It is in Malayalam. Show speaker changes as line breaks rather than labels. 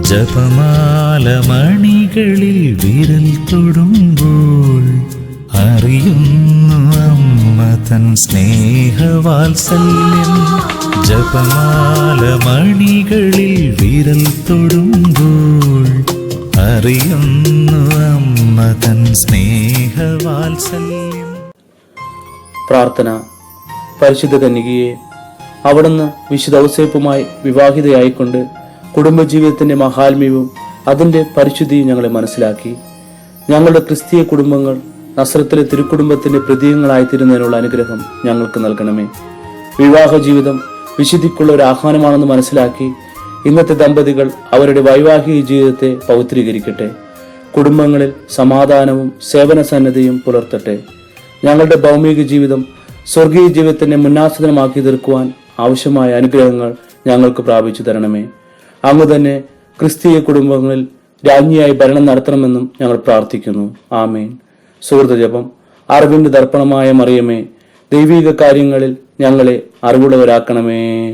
ജപമാല മണികളിൽ വിരൽ തൊടുമ്പോൾ അറിയുന്നു അമ്മ തൻ സ്നേഹവാത്സല്യം. ജപമാല മണികളിൽ വിരൽ തൊടുമ്പോൾ അറിയുന്നു അമ്മ തൻ സ്നേഹവാത്സല്യം.
പ്രാർത്ഥന. പരിശുദ്ധ കന്യകയെ അവിടുന്ന് വിശുദ്ധ ഔസേപ്പുമായി വിവാഹിതയായിക്കൊണ്ട് കുടുംബജീവിതത്തിന്റെ മഹാത്മ്യവും അതിന്റെ പരിശുദ്ധിയും ഞങ്ങളെ മനസ്സിലാക്കി. ഞങ്ങളുടെ ക്രിസ്തീയ കുടുംബങ്ങൾ നസ്രത്തിലെ തിരുക്കുടുംബത്തിന്റെ പ്രതീകങ്ങളായിത്തീരുന്നതിനുള്ള അനുഗ്രഹം ഞങ്ങൾക്ക് നൽകണമേ. വിവാഹ ജീവിതം വിശുദ്ധിക്കുള്ള ഒരു ആഹ്വാനമാണെന്ന് മനസ്സിലാക്കി ഇന്നത്തെ ദമ്പതികൾ അവരുടെ വൈവാഹിക ജീവിതത്തെ പൗത്രീകരിക്കട്ടെ. കുടുംബങ്ങളിൽ സമാധാനവും സേവന സന്നദ്ധയും പുലർത്തട്ടെ. ഞങ്ങളുടെ ഭൗമിക ജീവിതം സ്വർഗീയ ജീവിതത്തിന്റെ മുന്നാസനമാക്കി തീർക്കുവാൻ ആവശ്യമായ അനുഗ്രഹങ്ങൾ ഞങ്ങൾക്ക് പ്രാപിച്ചു തരണമേ. അങ്ങ് തന്നെ ക്രിസ്തീയ കുടുംബങ്ങളിൽ രാജ്ഞിയായി ഭരണം നടത്തണമെന്നും ഞങ്ങൾ പ്രാർത്ഥിക്കുന്നു. ആമേൻ. സുഹൃത്ത് ജപം. അറിവിന്റെ ദർപ്പണമായ മറിയമേ ദൈവിക കാര്യങ്ങളിൽ ഞങ്ങളെ അറിവുള്ളവരാക്കണമേ.